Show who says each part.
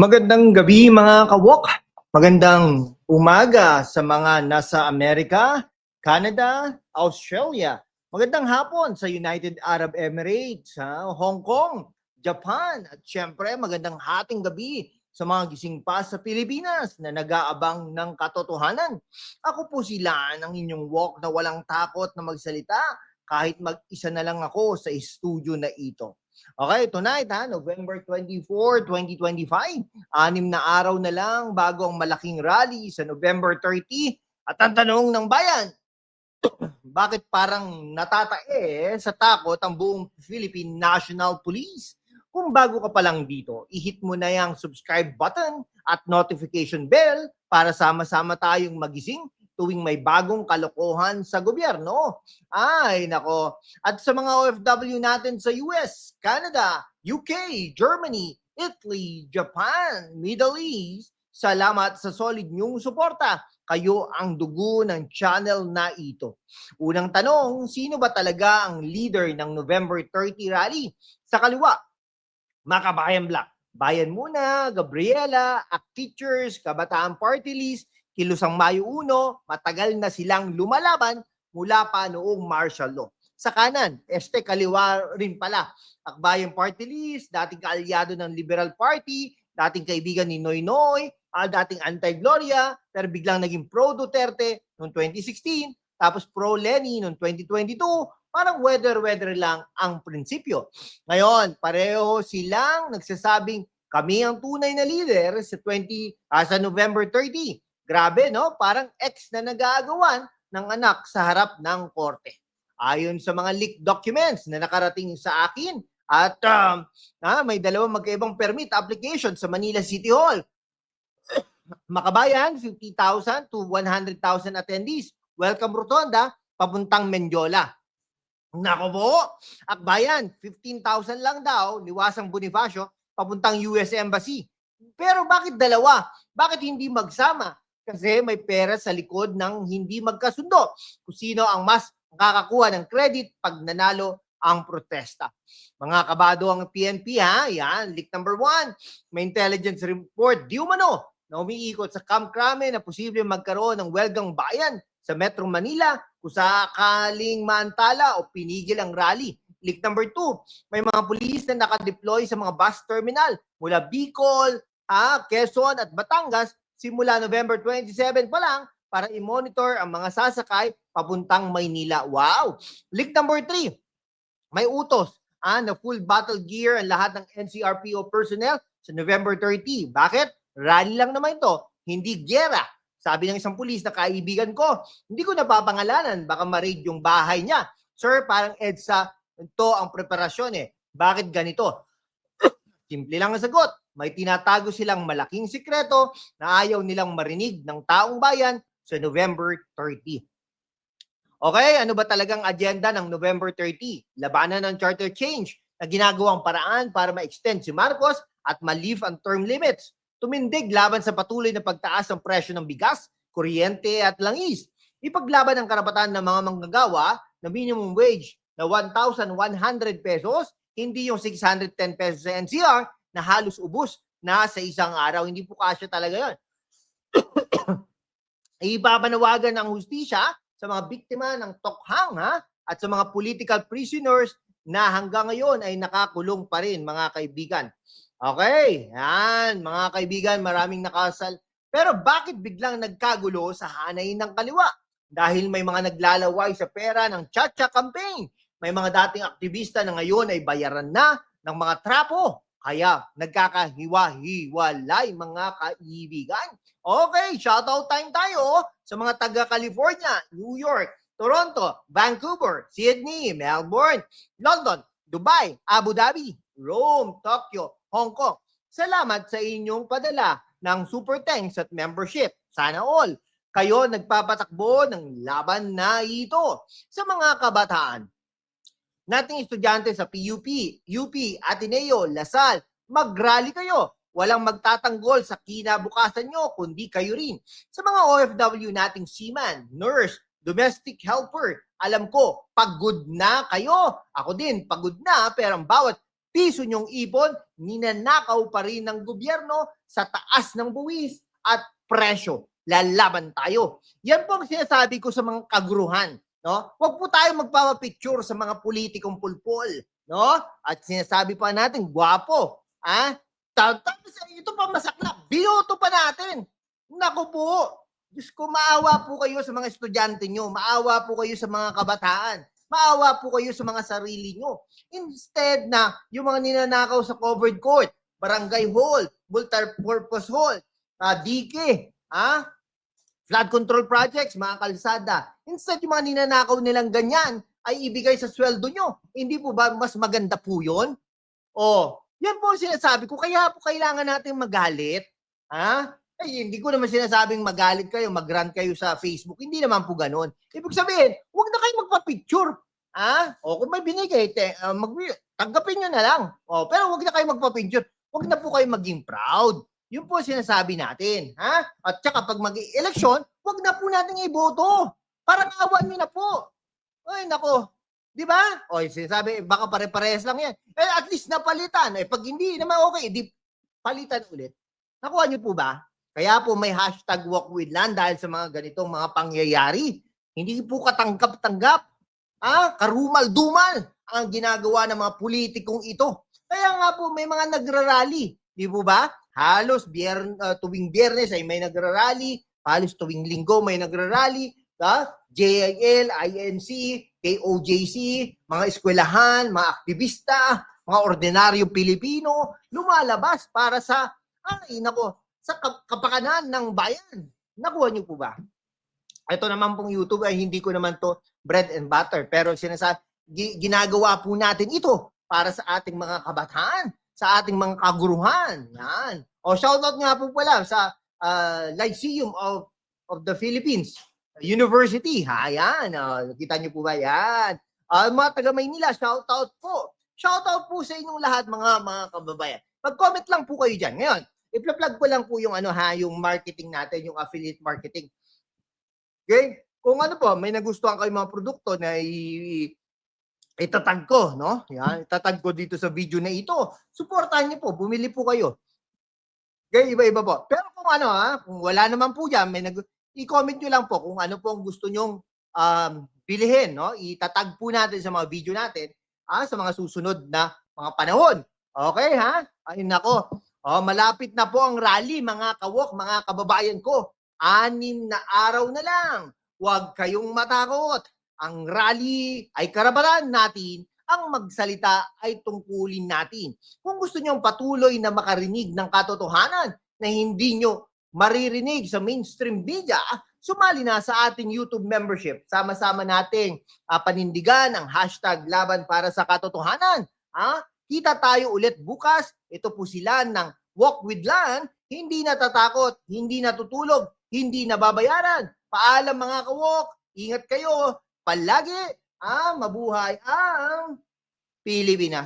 Speaker 1: Magandang gabi mga kawok. Magandang umaga sa mga nasa Amerika, Canada, Australia. Magandang hapon sa United Arab Emirates, ha? Hong Kong, Japan, at syempre magandang hating gabi sa mga gising pa sa Pilipinas na nag-aabang ng katotohanan. Ako po sila ng inyong walk na walang takot na magsalita kahit mag-isa na lang ako sa studio na ito. Okay, tonight ha, November 24, 2025. Anim na araw na lang bago ang malaking rally sa November 30. At ang tanong ng bayan, bakit parang natatae sa takot ang buong Philippine National Police? Kung bago ka pa lang dito, i-hit mo na yung subscribe button at notification bell para sama-sama tayong magising tuwing may bagong kalokohan sa gobyerno. Ay, nako. At sa mga OFW natin sa US, Canada, UK, Germany, Italy, Japan, Middle East, salamat sa solid niyong suporta. Kayo ang dugo ng channel na ito. Unang tanong, sino ba talaga ang leader ng November 30 rally? Sa kaliwa, Makabayan Black. Bayan muna, Gabriela, Act Teachers, Kabataan Party List, Kilusang Mayo 1, matagal na silang lumalaban mula pa noong martial law. Sa kanan, este kaliwa rin pala. Akbayan Party List, dating kaalyado ng Liberal Party, dating kaibigan ni Noy Noy, ah, dating anti-Gloria, pero biglang naging pro-Duterte noong 2016, tapos pro-Lenny noong 2022, parang weather-weather lang ang prinsipyo. Ngayon, pareho silang nagsasabing kami ang tunay na leader sa 20 ah, sa November 30. Grabe, no? Parang ex na nag-aagawan ng anak sa harap ng korte. Ayon sa mga leaked documents na nakarating sa akin at um, ah, may dalawang magkaibang permit application sa Manila City Hall. Makabayan, 50,000 to 100,000 attendees. Welcome Rotonda, papuntang Mendiola. Nako po, Akbayan, 15,000 lang daw, liwasang Bonifacio, papuntang US Embassy. Pero bakit dalawa? Bakit hindi magsama? Kasi may pera sa likod ng hindi magkasundo. Kung sino ang mas makakakuha ng credit pag nanalo ang protesta. Mga kabado ang PNP ha, yan, leak number one. May intelligence report di umano na umiikot sa Camp na posible magkaroon ng welgang bayan sa Metro Manila kung sakaling maantala o pinigil ang rally. Leak number two, may mga pulis na nakadeploy sa mga bus terminal mula Bicol, ah, Quezon at Batangas simula November 27 pa lang para i-monitor ang mga sasakay papuntang Maynila. Wow! Leak number three, may utos ah, na full battle gear ang lahat ng NCRPO personnel sa November 30. Bakit? Rally lang naman ito, hindi gera. Sabi ng isang pulis na kaibigan ko, hindi ko napapangalanan, baka ma-raid yung bahay niya. Sir, parang EDSA, ito ang preparasyon eh. Bakit ganito? Simple lang ang sagot. May tinatago silang malaking sikreto na ayaw nilang marinig ng taong bayan sa November 30. Okay, ano ba talagang agenda ng November 30? Labanan ng charter change na ginagawang paraan para ma-extend si Marcos at ma-lift ang term limits. Tumindig laban sa patuloy na pagtaas ng presyo ng bigas, kuryente at langis. Ipaglaban ang karapatan ng mga manggagawa na minimum wage na 1,100 pesos, hindi yung 610 pesos sa NCR na halos ubos na sa isang araw. Hindi po kasya talaga yun. Ipapanawagan ng hustisya sa mga biktima ng tokhang ha? at sa mga political prisoners na hanggang ngayon ay nakakulong pa rin mga kaibigan. Okay, yan mga kaibigan, maraming nakasal. Pero bakit biglang nagkagulo sa hanay ng kaliwa? Dahil may mga naglalaway sa pera ng Chacha campaign. May mga dating aktivista na ngayon ay bayaran na ng mga trapo. Kaya nagkakahiwa-hiwalay mga kaibigan. Okay, shoutout time tayo sa mga taga California, New York, Toronto, Vancouver, Sydney, Melbourne, London, Dubai, Abu Dhabi, Rome, Tokyo, Hong Kong. Salamat sa inyong padala ng super thanks at membership. Sana all. Kayo nagpapatakbo ng laban na ito sa mga kabataan. Nating estudyante sa PUP, UP, Ateneo, Lasal, mag-rally kayo. Walang magtatanggol sa kinabukasan nyo, kundi kayo rin. Sa mga OFW nating seaman, nurse, domestic helper, alam ko, pagod na kayo. Ako din, pagod na, pero ang bawat piso nyong ipon, ninanakaw pa rin ng gobyerno sa taas ng buwis at presyo. Lalaban tayo. Yan po ang sinasabi ko sa mga kaguruhan. No? Huwag po tayo magpapapicture sa mga politikong pulpol. No? At sinasabi pa natin, gwapo. Ah? Tapos ito pa masaklap. Binoto pa natin. Naku po. Diyos ko, maawa po kayo sa mga estudyante nyo. Maawa po kayo sa mga kabataan. Maawa po kayo sa mga sarili nyo. Instead na yung mga ninanakaw sa covered court, barangay hall, multi-purpose hall, uh, dike, ah, flood control projects, mga kalsada. Instead, yung mga ninanakaw nilang ganyan ay ibigay sa sweldo nyo. Hindi po ba mas maganda po yun? O, yan po ang sinasabi ko. Kaya po kailangan natin magalit. Ha? Eh, hindi ko naman sinasabing magalit kayo, mag-rant kayo sa Facebook. Hindi naman po ganun. Ibig sabihin, huwag na kayo magpa-picture. Ha? O kung may binigay, te, uh, mag tanggapin nyo na lang. O, pero huwag na kayo magpa-picture. Huwag na po kayo maging proud. Yun po sinasabi natin. Ha? At saka pag mag-eleksyon, huwag na po natin iboto. Parang awan nyo na po. Ay, nako. Di ba? O, sinasabi, baka pare-parehas lang yan. Eh, at least napalitan. Eh, pag hindi naman okay, di palitan ulit. Nakuha nyo po ba? Kaya po may hashtag walk with land dahil sa mga ganitong mga pangyayari. Hindi po katanggap-tanggap. Ah, karumal-dumal ang ginagawa ng mga politikong ito. Kaya nga po may mga nagrarally. Di po ba? Halos biyer, uh, tuwing biyernes ay may nagrarally. Halos tuwing linggo may nagrarally. Ah, JIL, INC, KOJC, mga eskwelahan, mga aktivista, mga ordinaryong Pilipino, lumalabas para sa, ay nako, sa kap- kapakanan ng bayan. Nakuha niyo po ba? Ito naman pong YouTube ay hindi ko naman to bread and butter. Pero sinasabi, gi- ginagawa po natin ito para sa ating mga kabataan, sa ating mga kaguruhan. Yan. O shoutout nga po pala sa uh, Lyceum of, of the Philippines University. Ha, yan. Uh, kita niyo po ba yan? Uh, mga taga Maynila, shoutout po. Shoutout po sa inyong lahat mga mga kababayan. Mag-comment lang po kayo diyan. Ngayon, i-plug ko lang po yung ano ha, yung marketing natin, yung affiliate marketing. Okay? Kung ano po, may nagustuhan kayo mga produkto na i- itatag ko, no? Yan, itatag ko dito sa video na ito. Suportahan niyo po, bumili po kayo. Okay, iba-iba po. Pero kung ano ha, kung wala naman po diyan, may nag i-comment niyo lang po kung ano po ang gusto nyong um, bilhin, no? Itatag po natin sa mga video natin ah, sa mga susunod na mga panahon. Okay, ha? Ay nako. Oh, malapit na po ang rally, mga kawok, mga kababayan ko. Anim na araw na lang. Huwag kayong matakot. Ang rally ay karapatan natin. Ang magsalita ay tungkulin natin. Kung gusto nyo patuloy na makarinig ng katotohanan na hindi nyo maririnig sa mainstream media, sumali na sa ating YouTube membership. Sama-sama nating uh, panindigan ang hashtag laban para sa katotohanan. Ha? Kita tayo ulit bukas. Ito po sila ng Walk with Land. Hindi natatakot, hindi natutulog, hindi nababayaran. Paalam mga kawok. Ingat kayo. Palagi. Ah, mabuhay ang Pilipinas.